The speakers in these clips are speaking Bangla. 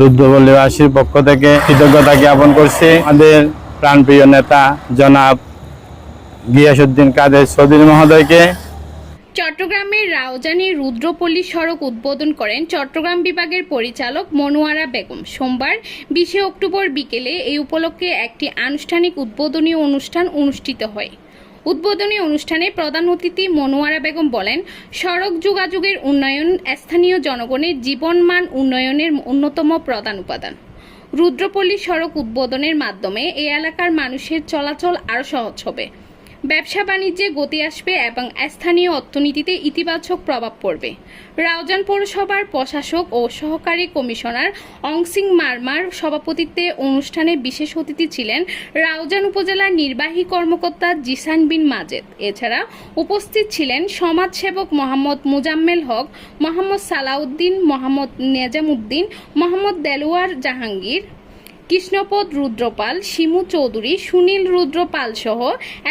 রুদ্রপল্লীবাসীর পক্ষ থেকে কৃতজ্ঞতা জ্ঞাপন করছি। আমাদের প্রাণপ্রিয় নেতা জনাব গিয়াসুদ্দিন কাদের চৌধুরী মহোদয়কে। চট্টগ্রামের রাউজানি রুদ্রপল্লী সড়ক উদ্বোধন করেন চট্টগ্রাম বিভাগের পরিচালক মনোয়ারা বেগম। সোমবার বিশে অক্টোবর বিকেলে এই উপলক্ষে একটি আনুষ্ঠানিক উদ্বোধনী অনুষ্ঠান অনুষ্ঠিত হয়। উদ্বোধনী অনুষ্ঠানে প্রধান অতিথি মনোয়ারা বেগম বলেন, সড়ক যোগাযোগের উন্নয়ন স্থানীয় জনগণের জীবনমান উন্নয়নের অন্যতম প্রধান উপাদান। রুদ্রপল্লী সড়ক উদ্বোধনের মাধ্যমে এই এলাকার মানুষের চলাচল আরও সহজ হবে। ব্যবসা বাণিজ্যে গতি আসবে এবং স্থানীয় অর্থনীতিতে ইতিবাচক প্রভাব পড়বে। রাউজান পৌরসভার প্রশাসক ও সহকারী কমিশনার অংসিং মারমার সভাপতিত্বে অনুষ্ঠানে বিশেষ অতিথি ছিলেন রাউজান উপজেলার নির্বাহী কর্মকর্তা জিসান বিন মাজেদ। এছাড়া উপস্থিত ছিলেন সমাজসেবক মোহাম্মদ মুজাম্মেল হক, মোহাম্মদ সালাউদ্দিন, মোহাম্মদ নেজামুদ্দিন, মোহাম্মদ দেলোয়ার জাহাঙ্গীর কৃষ্ণপদ রুদ্রপাল, শিমু চৌধুরী, সুনীল রুদ্রপাল সহ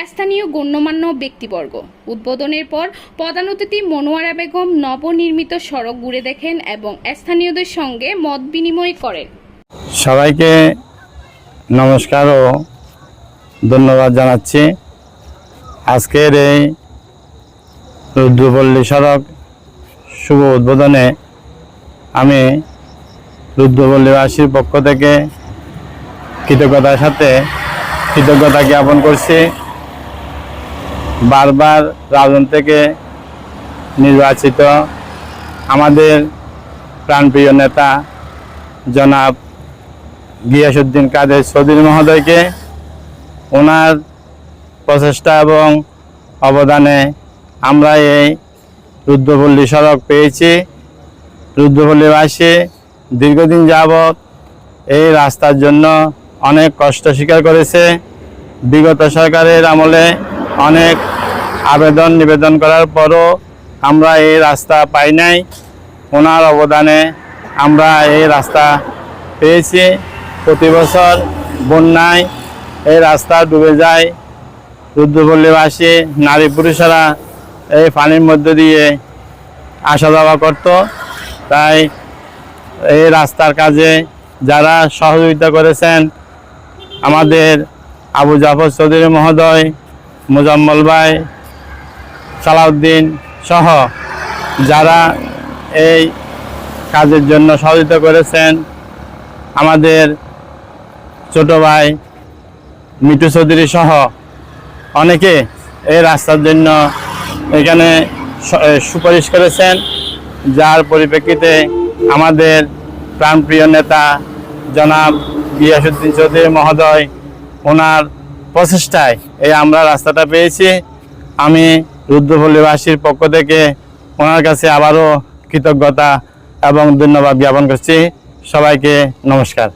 স্থানীয় গণ্যমান্য ব্যক্তিবর্গ। উদ্বোধনের পর প্রধান অতিথি মনোয়ারা বেগম নবনির্মিত সড়ক ঘুরে দেখেন এবং স্থানীয়দের সঙ্গে মত বিনিময় করেন। সবাইকে নমস্কার ও ধন্যবাদ জানাচ্ছি। আজকের এই রুদ্রপল্লী সড়ক শুভ উদ্বোধনে আমি রুদ্রপল্লীবাসীর পক্ষ থেকে কৃতজ্ঞতার সাথে কৃতজ্ঞতা জ্ঞাপন করছি। বারবার রাজন থেকে নির্বাচিত আমাদের প্রাণপ্রিয় নেতা জনাব গিয়াসুদ্দিন কাদের চৌধুরী মহোদয়কে ওনার প্রচেষ্টা এবং অবদানে আমরা এই রুদ্রপল্লী সড়ক পেয়েছি। রুদ্রপল্লীবাসী দীর্ঘদিন যাবৎ এই রাস্তার জন্য অনেক কষ্ট স্বীকার করেছে। বিগত সরকারের আমলে অনেক আবেদন নিবেদন করার পরও আমরা এই রাস্তা পাই নাই। ওনার অবদানে আমরা এই রাস্তা পেয়েছি। প্রতি বছর বন্যায় এই রাস্তা ডুবে যায়। রুদ্রপল্লীবাসী, নারী পুরুষেরা এই পানির মধ্যে দিয়ে আসা যাওয়া করত। তাই এই রাস্তার কাজে যারা সহযোগিতা করেছেন আমাদের আবু জাফর চৌধুরী মহোদয়, মুজাম্মল ভাই, সালাউদ্দিন সহ যারা এই কাজের জন্য সহযোগিতা করেছেন, আমাদের ছোট ভাই মিঠু চৌধুরী সহ অনেকে এই রাস্তার জন্য এখানে সুপারিশ করেছেন, যার পরিপ্রেক্ষিতে আমাদের প্রাণপ্রিয় নেতা জনাব গিয়াসুদ্দিন চৌধুরী মহোদয়, ওনার প্রচেষ্টায় এই আমরা রাস্তাটা পেয়েছি। আমি রুদ্রপল্লীবাসীর পক্ষ থেকে ওনার কাছে আবারও কৃতজ্ঞতা এবং ধন্যবাদ জ্ঞাপন করছি। সবাইকে নমস্কার।